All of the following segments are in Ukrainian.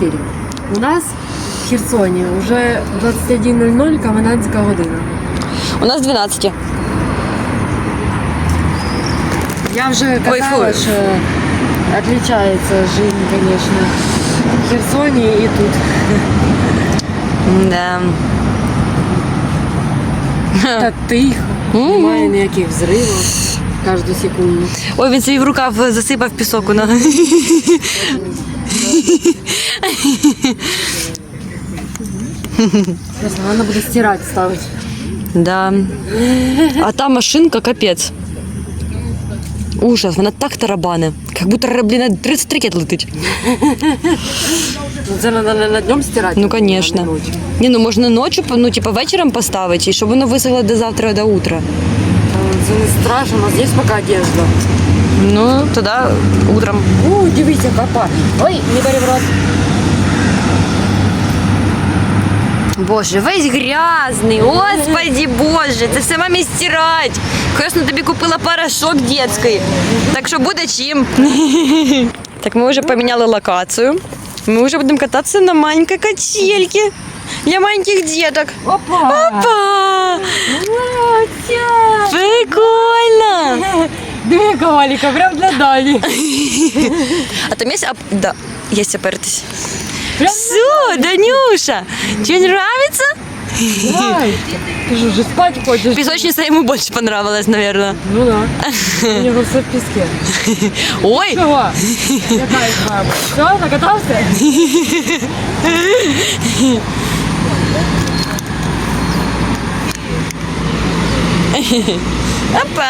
на часах 20.44. У нас в Херсоні вже 21.00 комендантська година. У нас 12. Я вже Ой, казала, фу. що отличается жизнь, конечно, в Херсоні і тут. Да. Так тихо, немає ніяких взривів кожну секунду. Ой, він свій в рукав засипав пісок. у ногу. Просто треба буде стирати, ставити. Да. А та машинка капець. Ужас, вона так тарабане. Як будто блін, 30 ракет летить. Ну, Це треба не на днем стирати. Ну, а конечно. на ночі. Ні, ну можна ночі, ну типа вечором поставити, і щоб воно висохло до завтра до утра. Та Це не страшно, у нас є поки одежда. Ну, тоді утром. О, дивіться, капа. Ой, не бери в рот. Боже, весь грязний, господи боже, це все мамі стирать. Красно тобі купила порошок дитячий, так що буде чим. Так ми вже поміняли локацію. Ми вже будемо кататися на маленькій качельці для маленьких діток. Опа! Опа! Прикольно! Дві коваліка, прям для Дані. А там есть... оп- Да, есть опертись. Все, Данюша, тебе нравится? Давай. Ти ж вже спати хочеш? Песочница ему больше понравилась, наверное. Ну да. У нього все в піске. Ой, Чого? Яка їх мама? Все, накатався? опа.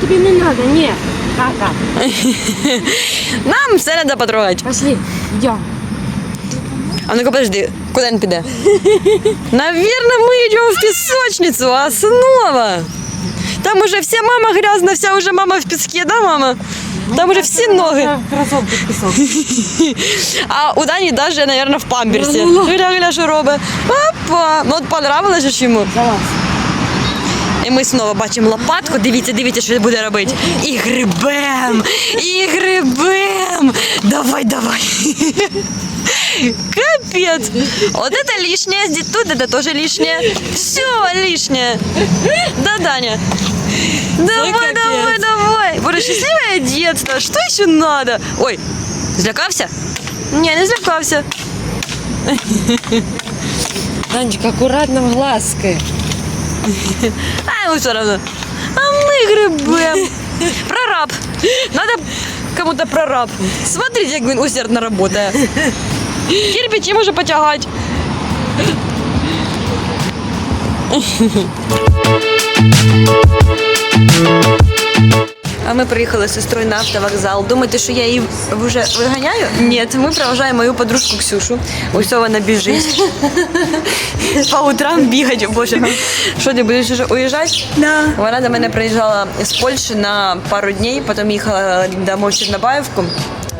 Тобі не треба, ні. Кака. Нам все надо потрогать. Пошли, йдемо. А ну-ка, подожди, куда он піде? Наверное, мы идем в песочницу, основа. Там уже вся мама грязна, вся уже мама в песке, да, мама? Там уже все ноги. Кросовки в пісок. А у Дані даже, наверное, в памперсі. Ну, ну. Гля, гля, що робить. Опа! Ну от понравилось ж йому. Залазь. І ми знову бачимо лопатку. Дивіться, дивіться, що буде робити. І грибем! І грибем! Давай, давай! Капец! Вот это лишнее, здесь тут это тоже лишнее. Все лишнее. Да, Даня? Давай, капец. давай, давай. Боже, счастливое детство. Что еще надо? Ой, злякався? Не, не злякався. Данечка, акуратно в глазки. А ему все равно. А мы грибем. Прораб. Надо кому-то прораб. Смотрите, як він усердно работає. Кирпичі може потягати. А ми приїхали з сестрою на автовокзал. Думаєте, що я її вже виганяю? Ні, ми проважаємо мою подружку Ксюшу. Ось вона біжить. По утрам бігать, боже. Що ти будеш вже уїжджати? Да. Вона до мене приїжджала з Польщі на пару днів, потім їхала домой в Чернобаївку.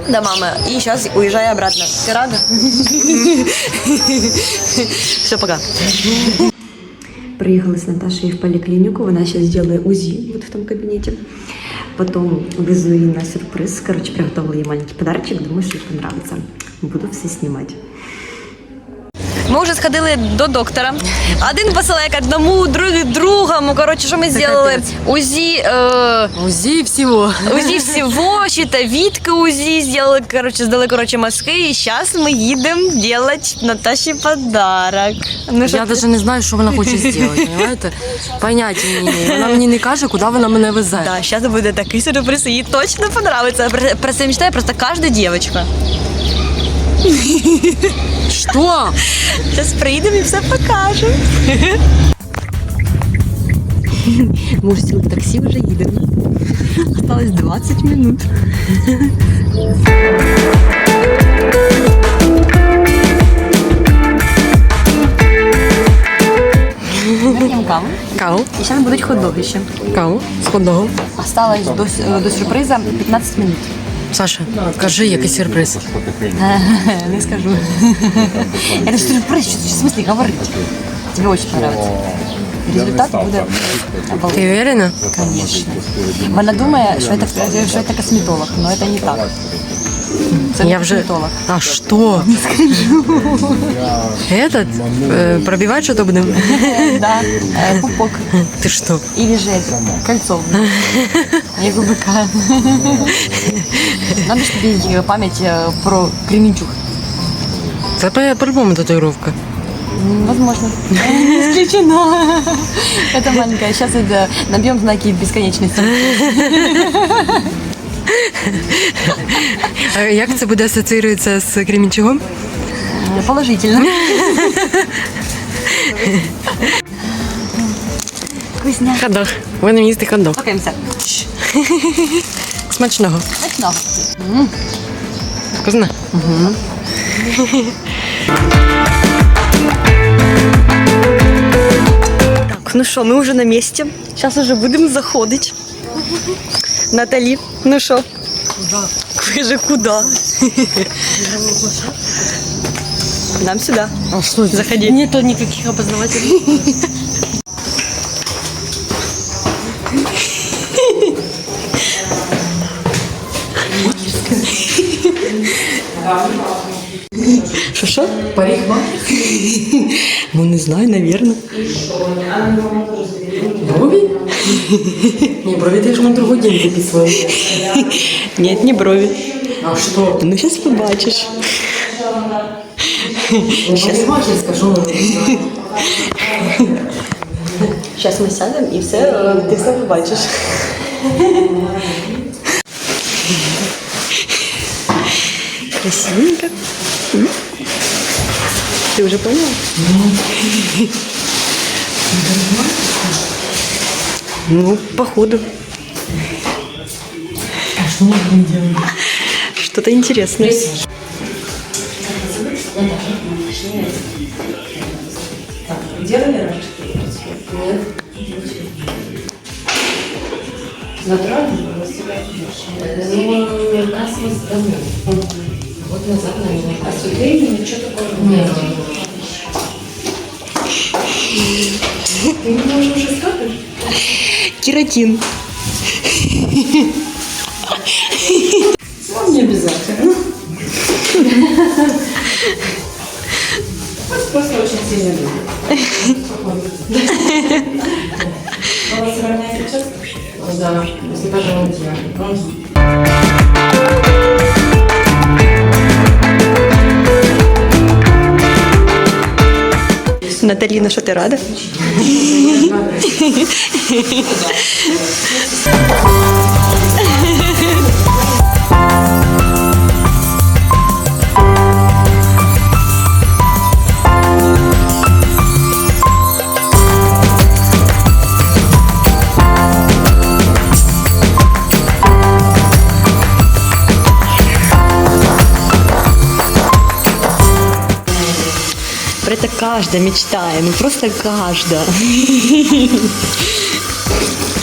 До мамы. И сейчас уезжаю обратно. Ты рада? Все, пока. Приехала с Наташей в поликлинику. Вона сейчас делает УЗИ вот в том кабинете. Потом везу ее на сюрприз. Короче, приготовила ей маленький подарочек. Думаю, что ей понравится. Буду все снимать. Ми вже сходили до доктора. Один посилає одному, другий другому. Коротше, що ми зробили? УЗІ, е, УЗИ всего. УЗІ всього, щитовідки УЗІ зробили, коротше, здали коротше мазки. І зараз ми їдемо робити Наташі подарок. Ну, що Я ти- даже не знаю, що вона хоче зробити, понимаете? Поняття не имею. Вона мені не каже, куди вона мене везе. Да, сейчас буде такий сюрприз, їй точно понравится. Про, про це мечтає просто каждая девочка. Що? Сейчас приїдемо і все покажемо. Ми вже сіли в таксі, вже їдемо. Осталось 20 минут. П'ємо каву. Кау? І зараз будуть хот-доги ще. Кау? З хот-догом? Осталось до, с- до сюрприза 15 минут. Саша, кажи, який сюрприз. Не скажу. Это сюрприз, что в смысле говорить? Тебе очень понравится. Результат буде Ти обалденный. уверена? Конечно. Вона думає, що це, що це косметолог, но это не так. Це Я вже... А що? Не скажу. Этот? Е, Пробивати що-то будемо? Да, е, пупок. Ти що? Или же кольцо. У быка. Надо ж тобі пам'ять про Кременчуг. Це по- по-любому татуїровка. М, Возможно. Не исключено. Это маленькая. Сейчас это набьем знаки бесконечности. А як це буде асоціюватися з Кремінчугом? Положительно. Вкусня. Ходох. Будемо їсти. Лакаємося. Смачного. Смачно. Вкусно? Так, ну что, мы уже на месте. Сейчас уже будем заходить. Натали, ну что? Куда? Вы же куда? Нам сюда. А що? Заходи. Нету никаких опознавателей. Что, что? Парикмахер? Ну, не знаю, наверное. Брові? Ні, брові ти ж на другий день записували. Нет, не брови. А що? Ну, сейчас побачишь. Парикмахерська, що вона? Сейчас мы сядем и все, э, ты все побачишь. Красивенько. Ты уже поняла? Ну, походу. Що ми будемо робити? Что-то интересное. Делали раньше? Нет. Натурально? Ну, касса давно год назад, наверное. А с Евгением ничего такого нет. Ты меня уже уже скажешь? Кератин. Вам не обязательно. Просто очень сильно люблю. Волосы ровняют сейчас? Да, если даже он делает. Наталина, що ты рада? каждая мечтаем, ну просто каждая.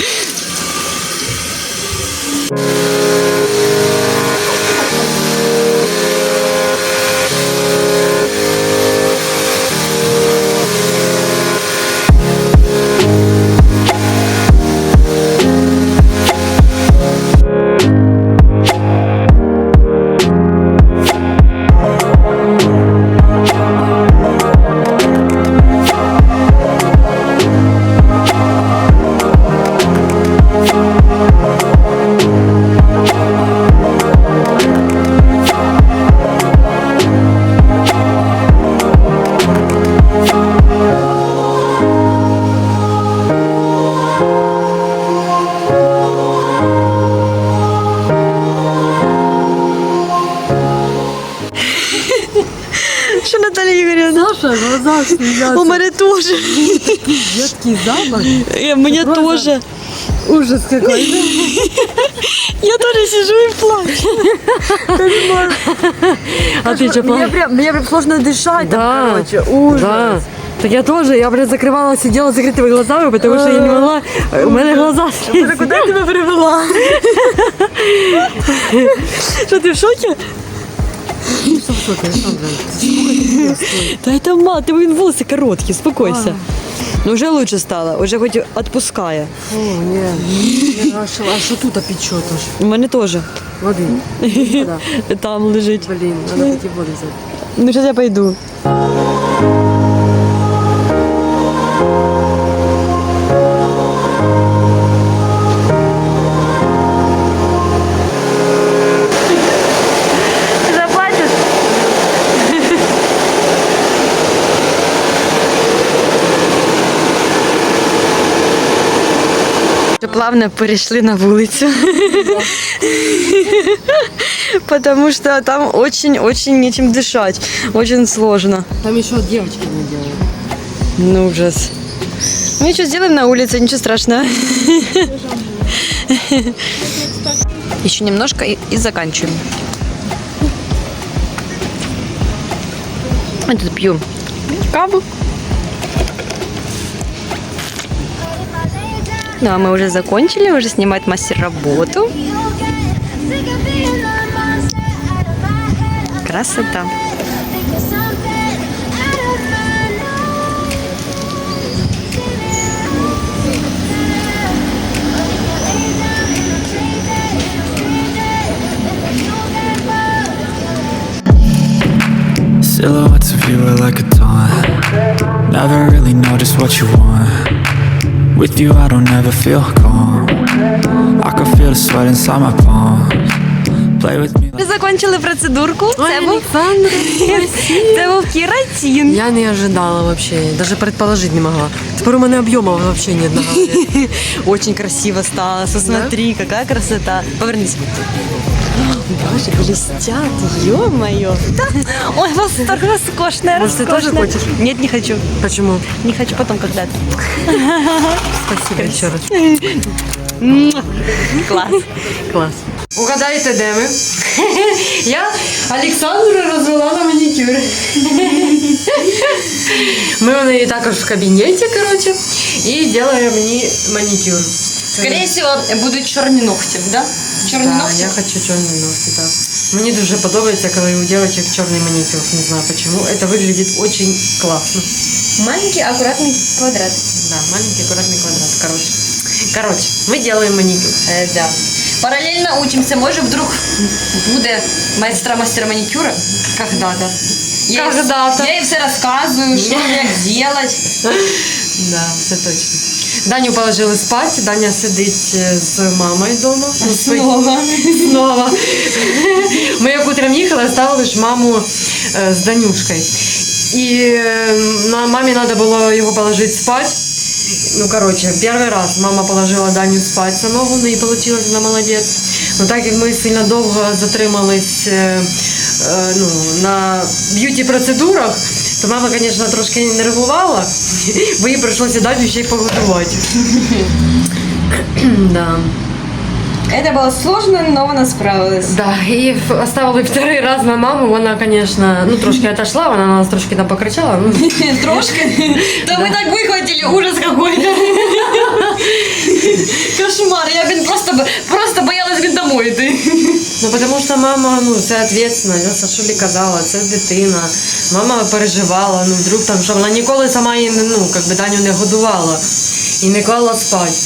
Игоревна? Саша, глаза слезятся. У меня тоже. Едкий запах. И мне Просто- тоже. Ужас какой. Я тоже сижу и плачу. А ты что, Мне прям, мне прям сложно дышать. Да, там, короче, ужас. Да. Так я тоже, я, блядь, закрывала, сидела с закрытыми глазами, потому что я не могла, у меня глаза слезли. Куда я тебя привела? Что, ты в шоке? высокий, Александра. Сколько ты стоит? Та это мало, ти він волоси короткі, успокойся. Ну вже лучше стало, вже хоч відпускає. О, нет. А что- А что тут опечет аж? У мене теж. Воды. Вода. Там лежить. Блин, надо пойти воду взять. Ну зараз я пойду. Плавно перейшли на вулицю. Потому что там очень-очень нечем дышать. Очень сложно. Там еще девочки не делают. Ну, ужас. Ну, ничего, сделаем на улице, ничего страшного. Еще немножко и, и заканчиваем. Я тут пью каву. Да, мы уже закончили, уже снимает мастер работу. Красота. Silhouettes of you are like a taunt. Never really know just what you want. With you, I don't ever feel calm. I can feel the sweat inside my palms. Play with me Ми закончили процедурку. Це Ой, був, Александра, це був кератин. Я не ожидала вообще, даже предположить не могла. Теперь у меня объема вообще на голове. Очень красиво стало. Посмотри, какая красота. Повернись. Боже, блестят, ё-моё. Ой, восторг, роскошная, Может, ты роскошная. тоже хочешь? Нет, не хочу. Почему? Не хочу потом когда-то. Спасибо еще раз. Муа. Класс. Клас. Угадайте, де ми? Я Олександру розвела на манікюр. Ми у неї також в кабінеті, коротше, і робимо мені манікюр. Скорее всего, будуть чорні ногті, да? Чорні Так, ногті? я хочу чорні ногті, так. Мені дуже подобається, коли у дівчаток чорний манікюр. Не знаю почему. Это выглядит очень классно. Маленький акуратний квадрат. Да, маленький аккуратный квадрат, короче. Короче, мы делаем маникюр. Е, да. Паралельно учимся, може вдруг буде майстра мастера маникюра. Когда-то. Я їй- Когда-то. Я їй все розказую, що як делать. Да, це точно. Даню положили спати, Даня сидить е, з мамою вдома. Ну, спить. Снова. Ми як утром їхали, оставили ж маму е, з Данюшкою. І е, на мамі треба було його положити спати. Ну, короче, первый раз мама положила Даню спать самого, ну і получилось, вона молодець. Ну так як ми сильно довго затримались е, ну, на б'юті-процедурах, то мама, звісно, трошки нервувала, бо їй прийшлося Даню ще й погодувати. да. Это было сложно, но вона справилась. Да, і ф- оставили второй раз на маму, вона, конечно, ну трошки отошла, вона на нас трошки там покричала. Ну, Трошки. Да мы так выхватили, ужас какой-то. Кошмар, я блин, просто, просто боялась блин, домой йти. ну тому що мама, ну це відповідальність, я Сашулі казала, це дитина. Мама переживала, ну вдруг там, що вона ніколи сама її, ну, как би Даню не годувала і не клала спать.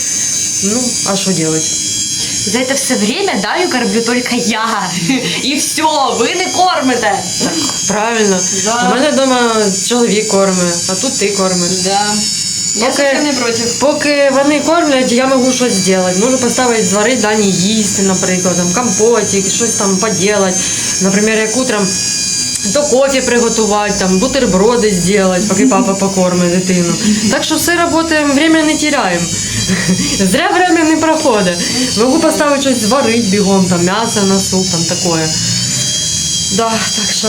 Ну, а що робити? За это все время Даю кормлю только я. І все, ви не кормите. Правильно. Да. У мене вдома чоловік кормить, а тут ти кормиш. Да. Поки- не против. Поки вони кормлять, я можу щось зробити. Можу поставити зварити дані їсти, наприклад, там, компотик, щось там поділати. Наприклад, як утром то кофе приготувати, там, бутерброди зробити, поки папа покормить дитину. Так що все працюємо, время не теряємо. Зря время не проходить. Можу поставити щось зварити бігом, там, м'ясо на суп, там таке. Да, так що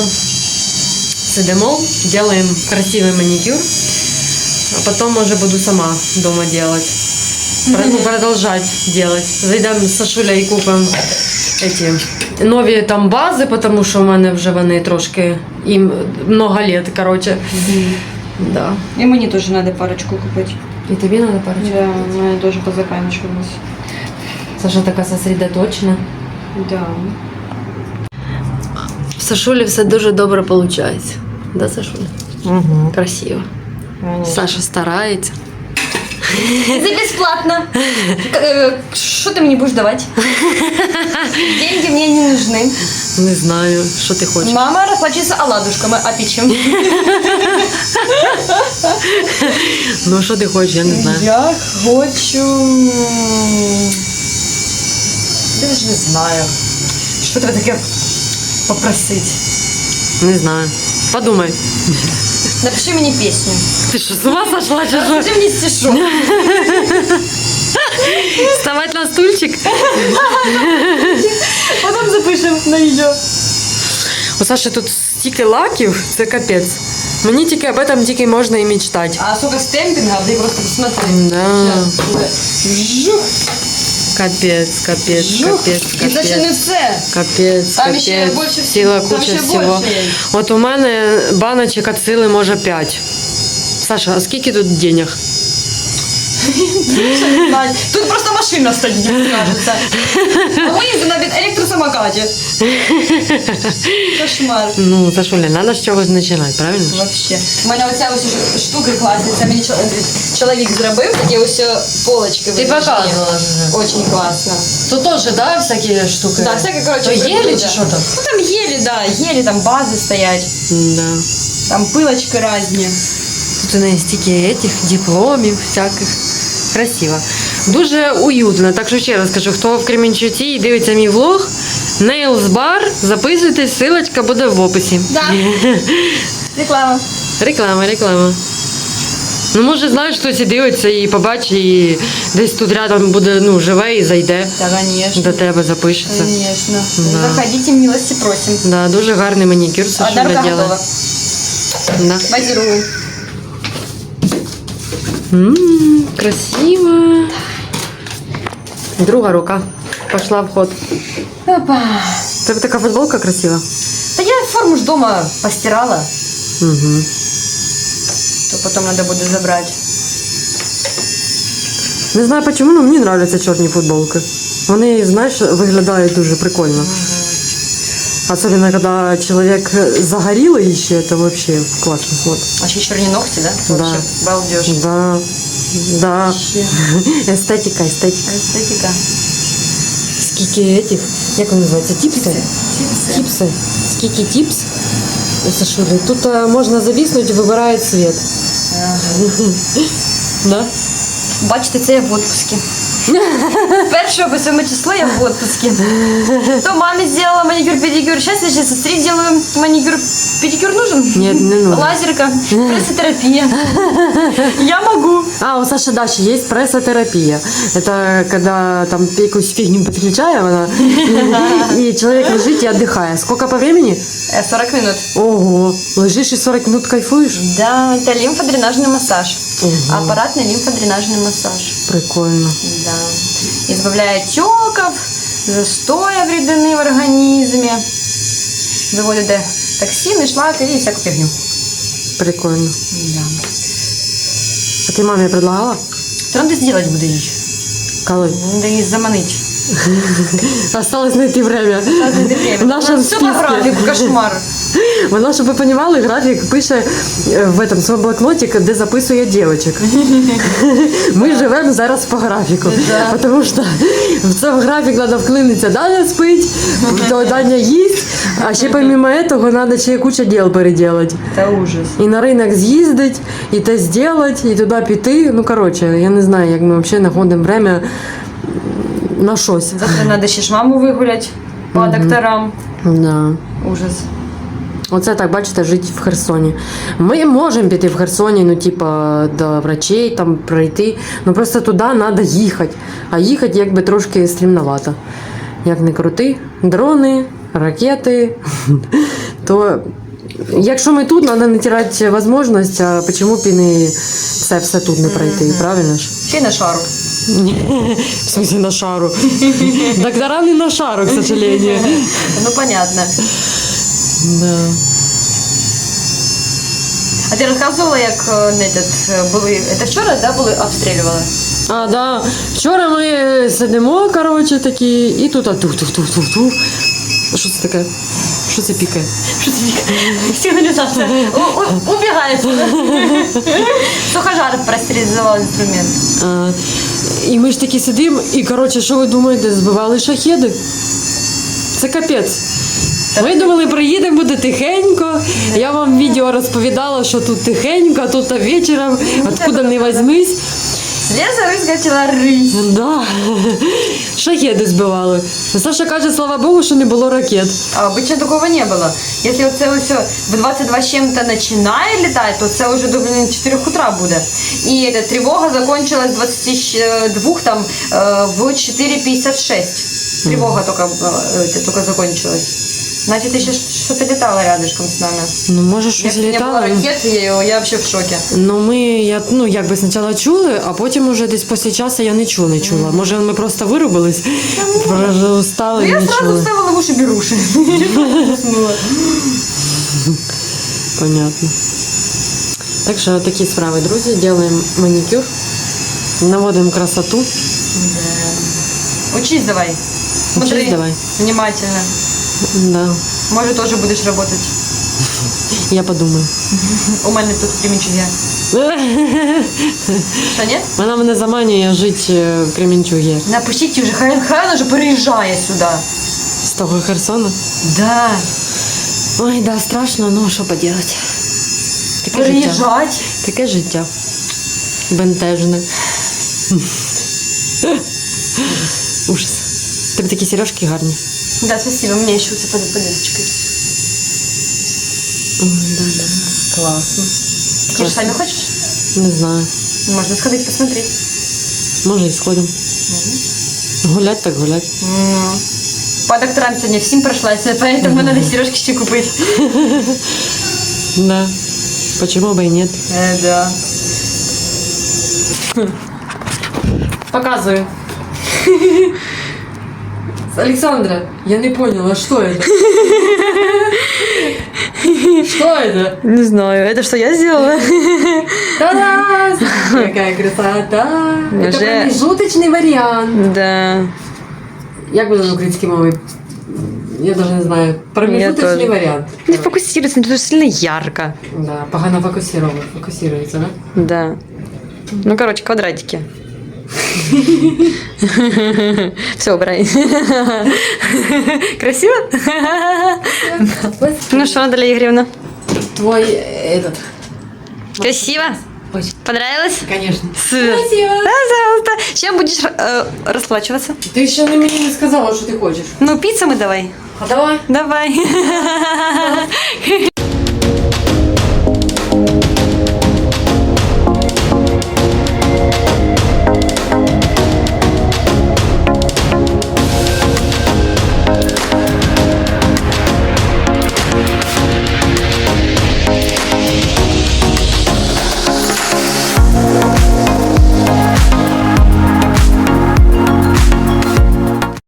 сидимо, делаем красивый маникюр. Потом, может, буду сама дома делать. Ну, продолжать делать. Зайдемо з Сашуля і купимо эти нові там бази, тому що в мене вже вони трошки їм много лет, короче. Да. И мне тоже надо парочку купить. І тобі треба парочку. Да, у меня тоже позаканчивалось. Саша така сосредоточена. Да. Сашулі все дуже добре виходить. Да, Сашуля? Угу. Красиво. Саша старається. За бесплатно. Э, Что ты мне будешь давать? Деньги мне не нужны. Не знаю, що ти хочеш. Мама расплачивается оладушками, а ты чем? Ну, що ти хочеш, я не знаю. Я хочу... Даже не знаю. Що тебе таке попросить? Не знаю. Подумай. Напиши мені пісню. Ти що, з ума сошла чи що? Напиши мені стишок. Вставать на стульчик? Потім запишемо на відео. У Саші тут стільки лаків, це капець. Мені тільки об этом тільки можна і мечтати. А сколько стемпингов, ты просто посмотри. Да. Сейчас. Жух, Капець, капець, жух. капець, І це ще не все. Капець, Там ще більше ціла Там куча ще всього. більше є. От у мене баночок від сили може 5. Саша, а скільки тут денег? Тут просто машина стоїть, мені кажется. А ми їздимо на електросамокаті. Кошмар. Ну, Сашуля, треба з чогось починати, правильно? Вообще. У мене оця ось штука класна. Це мені чол- чоловік зробив, такі ось полочки. Ти показувала вже. Очень класно. Тут теж, да, всякі штуки? Да, всяке, короче, То єлі чи що там? Ну там єлі, да, єлі, там бази стоять, Да. там пилочки різні. Тут у неї стільки этих дипломів всяких. Красиво. Дуже уютно. Так що ще раз кажу, хто в Кременчуці і дивиться мій влог, Nails Bar, записуйтесь, ссылочка буде в описі. Да. Реклама. Реклама, реклама. Ну, може, знаєш, хтось і дивиться і побачить, і десь тут рядом буде ну, живе і зайде Да, конечно. до тебе, запишеться. Конечно. Да. Заходите, милости просим. Да, дуже гарний манікюр Сашуля Подарка діла. готова. Да. Базирую. М, красиво. Друга рука. Пошла в ход. Опа. Тебе така футболка красива. Да я форму ж дома постирала, Угу. то потом надо будет забрать. Не знаю чому, але мені подобаються чорні футболки. Вони, знаєш, виглядають дуже прикольно. Особенно, когда человек загорелый еще, это вообще классно смотрится. А еще черные ногти, да? Да. Вообще, балдеж. Да, да. Вообще. Эстетика, эстетика. Эстетика. Скільки этих, як вони називаються, тіпси? Типсы. Тіпси. Скільки тіпс? Сашуля, тут е, можна завіснути, вибирає цвет. Да? Бачите, це я в отпуске. Першого по 7 число я в отпуске. То маме сделала маникюр, педикюр. Сейчас я сейчас сестре сделаю маникюр. Педикюр нужен? Нет, не нужен. Лазерка, прессотерапия. Я могу. А, у Саши Дачи есть прессотерапия. Это когда там якусь фигню подключаем, она, и, и человек лежит и отдыхает. Сколько по времени? Э, 40 минут. Ого, лежишь и 40 минут кайфуешь? Да, это лимфодренажный массаж. Ого. Аппаратный лимфодренажный массаж. Прикольно. Да. Избавляет отеков, застоя вредины в организме. Выводит да, токсины, шлаки и всякую фигню. Прикольно. Да. А ти мамі предлагала? Что надо сделать буду їй? Коли? Надо її заманить. Осталось знайти время. В нашем Все по списке. графику, кошмар. Вона, щоб ви розуміли, графік пише е, в этом своєму блокноті, де записує дівчаток. Ми живемо зараз по графіку. Тому що в цей графік треба вклинитися, Даня спить, то Даня їсть, а ще помимо цього треба ще куча діл переділати. Это ужас. І на ринок з'їздити, і те зробити, і туди піти. Ну, коротше, я не знаю, як ми взагалі знаходимо время на щось. Завтра надо ще ж маму вигулять по докторам. Да. Ужас. Оце так, бачите, жити в Херсоні. Ми можемо піти в Херсоні, ну, типа, до врачей там пройти. Ну просто туди треба їхати. А їхати якби трошки стрімновато. Як не крути, дрони, ракети. То якщо ми тут, треба не можливість, а чому б і не це все тут не пройти, правильно ж? Й на шару. В смысле на шару. Доктора не на шару, к сожалению. Ну понятно. Да. А ти розказувала, як е, не, этот, е, були. Це вчора, да, були обстрілювали? А, да. Вчора ми сидимо, коротше, такі, і тут а тух тух тух тух тух Що це таке? Що це пікає? Сигнализация. У- у- Убегает. Сухожар простерилизовал инструмент. А, і ми ж такі сидимо, і коротше, що ви думаєте, збивали шахеди? Це капець. Ми думали, приїдемо, буде тихенько. Я вам відео розповідала, що тут тихенько, тут вечором, откуда не возьмись. Леза выскочила рысь. Да. Шахеди збивали. Саша каже, слава Богу, що не було ракет. А обычно такого не было. Если вот це все в 22 с чем-то начинает летать, то це уже до блин, 4 утра буде. И эта тревога закончилась с 22 там э, в 4.56. Тревога только, э, это, только закончилась. Значит, еще что-то летало рядышком с нами. Ну, може, щось Если не было літало. ракет, я, я вообще в шоке. Ну, ми, я, ну, якби спочатку чули, а потім уже десь після часу я нічого не чула. Може, ми просто вирубились, вже устали Ну, і я не сразу чули. ставила в уши беруши. Заснула. Понятно. Так що такі справи, друзі. Делаємо манікюр, наводимо красоту. Учись давай. Смотри Учись давай. внимательно. Да. Может, тоже будешь работать. Я подумаю. У мене тут Кременчуге. Що, ні? Вона мене заманює жити е, в Кременчугі. Напишіть вже, хай, хай вже переїжджає сюди. З того Херсона. Да. Ой, да, страшно, ну що поделать. Таке життя. Таке життя. Бентежне. Ужас. Тебе такі сережки гарні. Да, спасибо, у меня еще под подвесочкой. Ой, да, да. Класно. Ты же сами хочешь? Не знаю. Можно сходить посмотреть. Може і сходимо. Гулять так гулять. Ну, По докторам сегодня всем прошлась, поэтому надо сережки еще купить. Да. Почему бы и нет? Э, да. Показываю. Александра, я не поняла, что это? Что это? Не знаю, это что я сделала? Та-да! Какая красота! Это Уже- промежуточный вариант. Да. Як буде на українській мові? Я даже не знаю. Я Промежуточний тоже. варіант. Не фокусируется, это сильно ярко. Да, погано фокусировано. Фокусируется, да? Да. Ну, короче, квадратики. Все, убирай. Красиво? Ну что, Наталья Игоревна? Твой э, этот. Красиво? Ой, Понравилось? конечно. Красиво. Пожалуйста. Чем будешь э, расплачиваться? Ти ще не мені не сказала, що ти хочеш. Ну, пиццу мы давай. А давай. Давай.